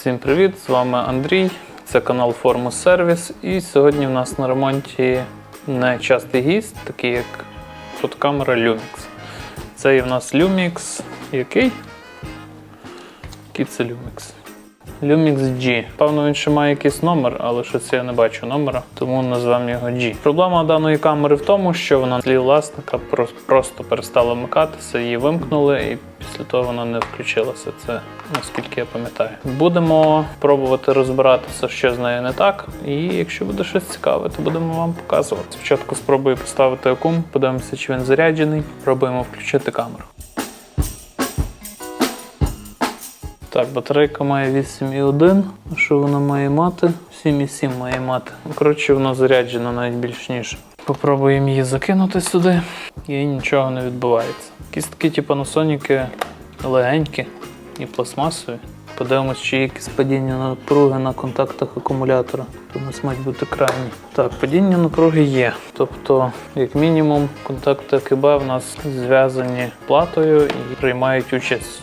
Всім привіт! З вами Андрій. Це канал Формус Сервіс. І сьогодні в нас на ремонті не частий гість, такий як фотокамера Lumix. Це є в нас Lumix. Який? Який це Lumix? Lumix G. Певно, він ще має якийсь номер, але щось я не бачу номера, тому назвемо його G. Проблема даної камери в тому, що вона злі власника просто перестала вмикатися, її вимкнули, і після того вона не включилася. Це наскільки я пам'ятаю. Будемо пробувати розбиратися, що з нею не так. І якщо буде щось цікаве, то будемо вам показувати. Спочатку спробую поставити акум, подивимося, чи він заряджений. Пробуємо включити камеру. Так, батарейка має 8,1. Що вона має мати? 7,7 має мати. Коротше, вона заряджена навіть більш ніж. Попробуємо її закинути сюди, і нічого не відбувається. Якісь такі, типу, Panasonic легенькі і пластмасові. Подивимось, чи є якісь падіння напруги на контактах акумулятора. То у нас мають бути крайні. Так, падіння напруги є. Тобто, як мінімум, контакти АКБ в нас зв'язані платою і приймають участь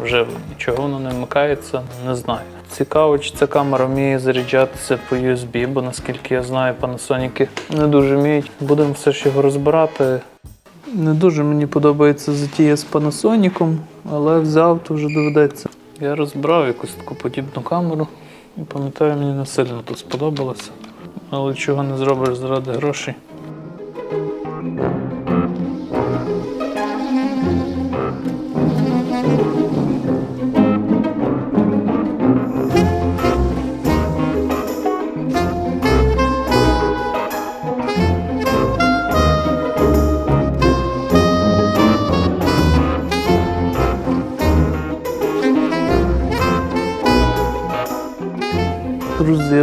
вже чого воно не вмикається, не знаю. Цікаво, чи ця камера вміє заряджатися по USB, бо наскільки я знаю, Panasonic не дуже вміють. Будемо все ж його розбирати. Не дуже мені подобається затія з Panasonic, але взяв, то вже доведеться. Я розбирав якусь таку подібну камеру і пам'ятаю, мені не сильно тут сподобалося. Але чого не зробиш заради грошей.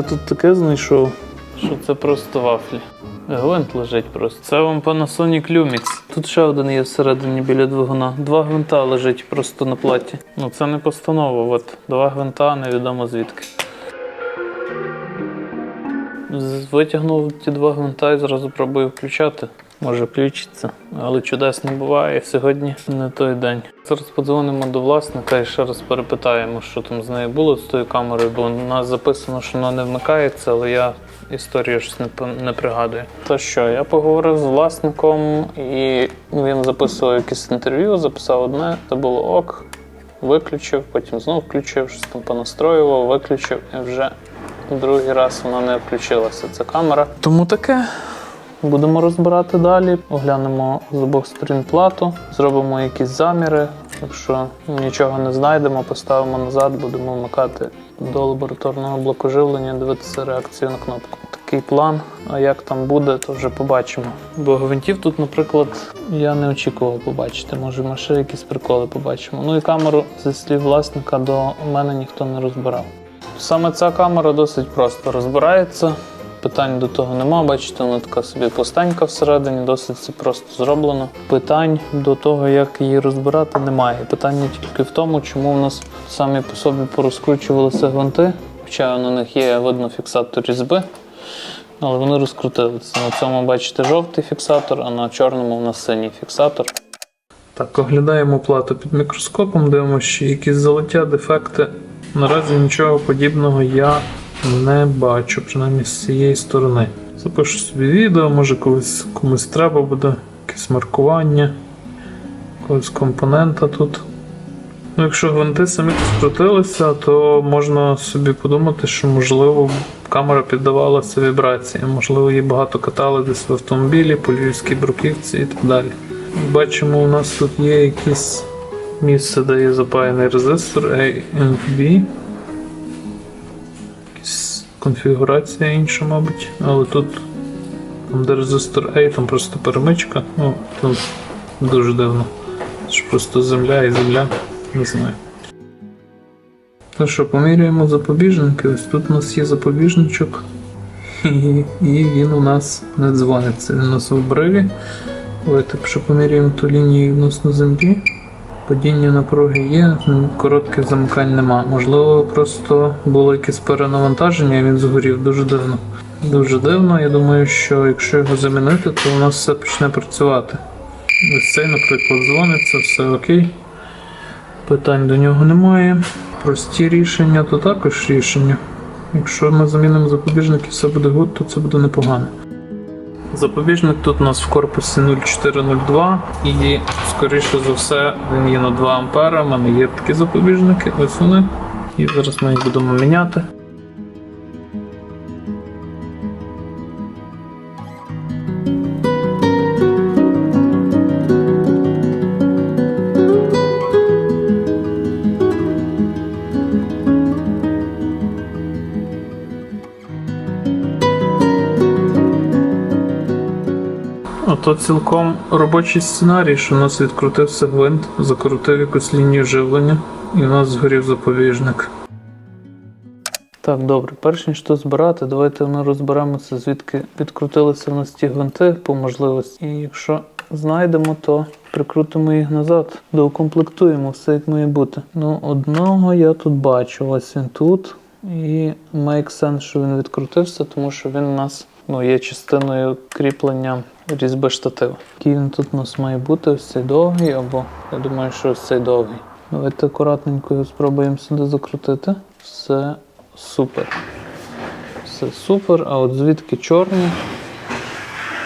Тут таке знайшов, що це просто вафлі. Гвинт лежить просто. Це вам Panasonic Lumix. Тут ще один є всередині біля двигуна. Два гвинта лежить просто на платі. Ну це не постанова, от два гвинта, невідомо звідки. Витягнув ті два гвинта і зразу пробую включати. Може включиться, але чудес не буває. Сьогодні не той день. Зараз подзвонимо до власника і ще раз перепитаємо, що там з нею було з тою камерою, бо у нас записано, що вона не вмикається, але я історію щось не, не пригадую. То що, я поговорив з власником, і він записував якесь інтерв'ю, записав одне, це було ок, виключив, потім знов включив, щось там понастроював, виключив і вже другий раз вона не включилася. Ця камера. Тому таке. Будемо розбирати далі, оглянемо з обох сторін плату, зробимо якісь заміри. Якщо нічого не знайдемо, поставимо назад, будемо вмикати до лабораторного блоку живлення, дивитися реакцію на кнопку. Такий план. А як там буде, то вже побачимо. Бо гвинтів тут, наприклад, я не очікував побачити. Може, ми ще якісь приколи побачимо. Ну і камеру зі слів власника до мене ніхто не розбирав. Саме ця камера досить просто розбирається. Питань до того нема, бачите, вона така собі пустенька всередині, досить це просто зроблено. Питань до того, як її розбирати, немає. Питання тільки в тому, чому в нас самі по собі порозкручувалися гвинти, хоча на них є видно фіксатор різьби, але вони розкрутилися. На цьому бачите жовтий фіксатор, а на чорному в нас синій фіксатор. Так, оглядаємо плату під мікроскопом, дивимося, якісь залиття, дефекти. Наразі нічого подібного я не бачу, принаймні з цієї сторони. Запишу собі відео, може колись комусь треба буде якесь маркування, якогось компонента тут. Ну, якщо гвинти самі скрутилися, то можна собі подумати, що можливо камера піддавалася вібрації. Можливо, її багато катали десь в автомобілі, по львівській бруківці і так далі. Бачимо, у нас тут є якесь місце, де є запаяний резистор ANB. Конфігурація інша, мабуть. Але тут, там, де резистор A, там просто перемичка. Ну, тут дуже дивно. Це просто земля і земля. Не знаю. Ну що, поміряємо запобіжники. Ось тут у нас є запобіжничок. І, і він у нас не дзвониться. Він у нас в обриві. Давайте поміряємо ту лінію відносно землі. Падіння напруги є, м, коротких замикань нема. Можливо, просто було якесь перенавантаження, і він згорів дуже дивно. Дуже дивно. Я думаю, що якщо його замінити, то у нас все почне працювати. Ось цей, наприклад, дзвониться, все окей. Питань до нього немає. Прості рішення, то також рішення. Якщо ми замінимо запобіжник і все буде гуд, то це буде непогано. Запобіжник тут у нас в корпусі 0402 і, скоріше за все, він є на 2 А. У мене є такі запобіжники, ось вони. І зараз ми їх будемо міняти. Ото цілком робочий сценарій, що у нас відкрутився гвинт, закрутив якусь лінію живлення, і у нас згорів запобіжник. Так, добре, перш ніж то збирати, давайте ми розберемося, звідки відкрутилися в нас ті гвинти по можливості. І якщо знайдемо, то прикрутимо їх назад, доукомплектуємо все як має бути. Ну, одного я тут бачу, ось він тут. І make sense, що він відкрутився, тому що він у нас ну, є частиною кріплення різьби штатив. Який тут у нас має бути, ось цей довгий, або я думаю, що ось цей довгий. Давайте акуратненько його спробуємо сюди закрутити. Все супер. Все супер. А от звідки чорний,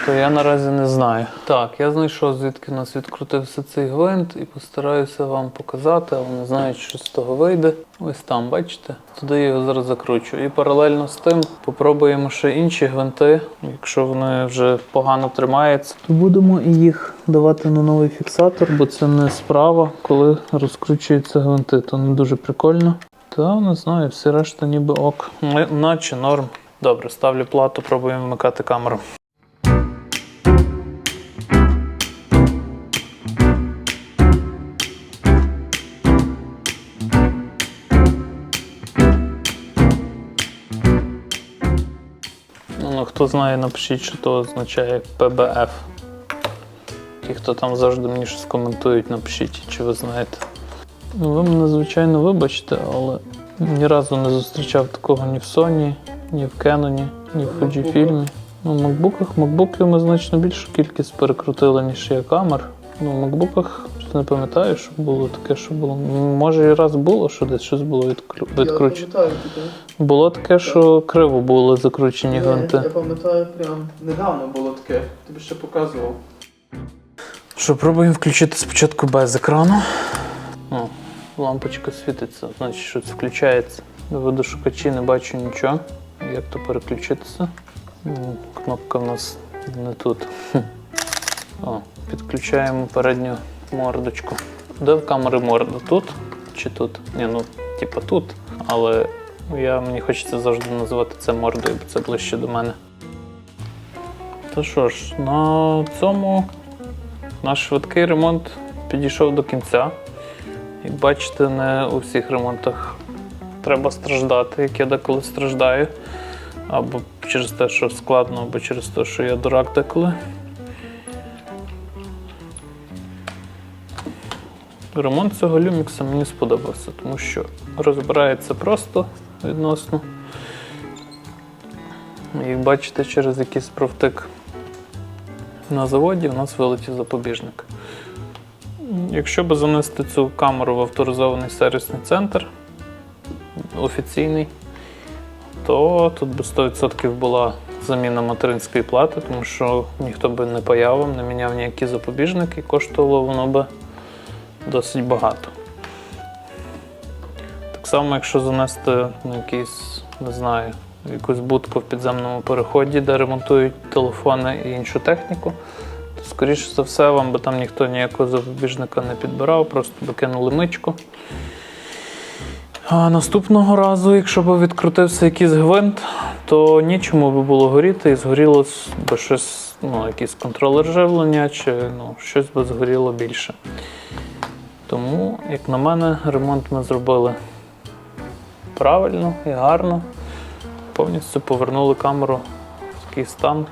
то я наразі не знаю. Так, я знайшов, звідки у нас відкрутився цей гвинт і постараюся вам показати, але не знаю, що з того вийде. Ось там, бачите? Туди я його зараз закручу. І паралельно з тим попробуємо ще інші гвинти. Якщо вони вже погано тримаються, то будемо і їх давати на новий фіксатор, бо це не справа, коли розкручуються гвинти. То не дуже прикольно. Та не знаю, всі решта ніби ок. Наче норм. Добре, ставлю плату, пробуємо вмикати камеру. Хто знає, напишіть, що то означає PBF. Ті, хто там завжди мені щось коментують, напишіть, чи ви знаєте. Ну, ви мене, звичайно, вибачте, але ні разу не зустрічав такого ні в Sony, ні в Canon, ні в Fujifilm. Ну, в макбуках, макбуків ми значно більшу кількість перекрутили, ніж є камер. Ну, в макбуках щось не пам'ятаю, що було таке, що було. Може і раз було, що десь щось було відкру... відкручено. Я пам'ятаю таке. Було таке, що криво були закручені Ні, гвинти. Я пам'ятаю, прям недавно було таке. Тобі ще показував. Що, пробуємо включити спочатку без екрану. О, лампочка світиться, значить щось включається. В водошукачі не бачу нічого. Як то переключитися? Кнопка в нас не тут. О, підключаємо передню мордочку. Де в камери морда? Тут чи тут? Ні, ну, типа тут. Але я, мені хочеться завжди називати це мордою, бо це ближче до мене. То що ж, на цьому наш швидкий ремонт підійшов до кінця. Як бачите, не у всіх ремонтах треба страждати, як я деколи страждаю. Або через те, що складно, або через те, що я дурак деколи. Ремонт цього люмікса мені сподобався, тому що розбирається просто відносно. Як бачите, через якийсь провтик на заводі у нас вилетів запобіжник. Якщо би занести цю камеру в авторизований сервісний центр офіційний, то тут би 100% була заміна материнської плати, тому що ніхто би не паявив, не міняв ніякі запобіжники, коштувало воно би досить багато. Так само, якщо занести на якийсь, не знаю, якусь будку в підземному переході, де ремонтують телефони і іншу техніку, то, скоріше за все, вам би там ніхто ніякого запобіжника не підбирав, просто би кинули мичку. А наступного разу, якщо б відкрутився якийсь гвинт, то нічому би було горіти і згоріло би щось, ну, якийсь контролер живлення чи ну, щось би згоріло більше. Тому, як на мене, ремонт ми зробили правильно і гарно. Повністю повернули камеру в такий стан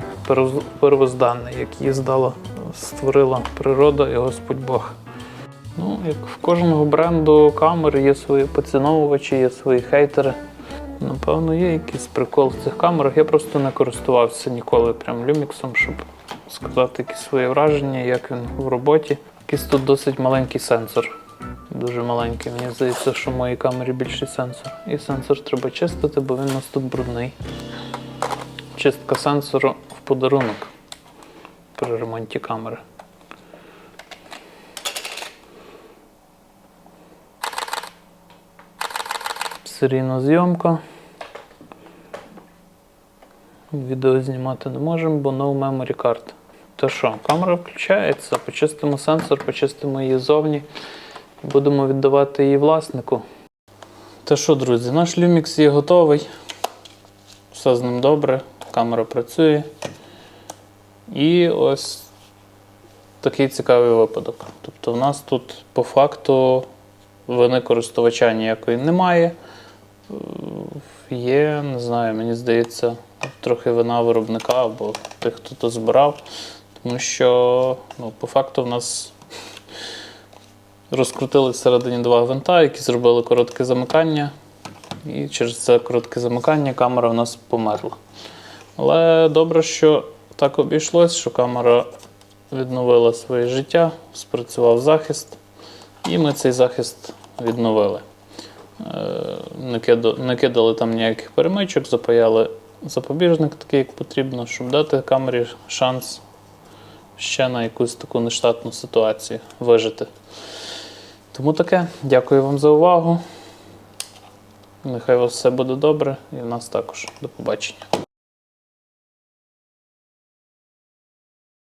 первозданний, як її здала, створила природа і Господь Бог. Ну, як в кожного бренду камер є свої поціновувачі, є свої хейтери. Напевно, є якийсь прикол в цих камерах. Я просто не користувався ніколи прям люміксом, щоб сказати якісь свої враження, як він в роботі. Якийсь тут досить маленький сенсор Дуже маленький. Мені здається, що в моїй камері більший сенсор. І сенсор треба чистити, бо він у нас тут брудний. Чистка сенсору в подарунок при ремонті камери. Серійна зйомка. Відео знімати не можемо, бо no memory card. То що, камера включається, почистимо сенсор, почистимо її зовні будемо віддавати її власнику. Та що, друзі, наш Lumix є готовий. Все з ним добре, камера працює. І ось такий цікавий випадок. Тобто, в нас тут по факту вини користувача ніякої немає. Є, не знаю, мені здається, трохи вина виробника або тих, хто то збирав. Тому що ну, по факту в нас розкрутили всередині два гвинта, які зробили коротке замикання. І через це коротке замикання камера в нас померла. Але добре, що так обійшлось, що камера відновила своє життя, спрацював захист, і ми цей захист відновили. Не кидали там ніяких перемичок, запаяли запобіжник такий, як потрібно, щоб дати камері шанс ще на якусь таку нештатну ситуацію вижити. Тому таке. Дякую вам за увагу. Нехай у вас все буде добре і в нас також. До побачення.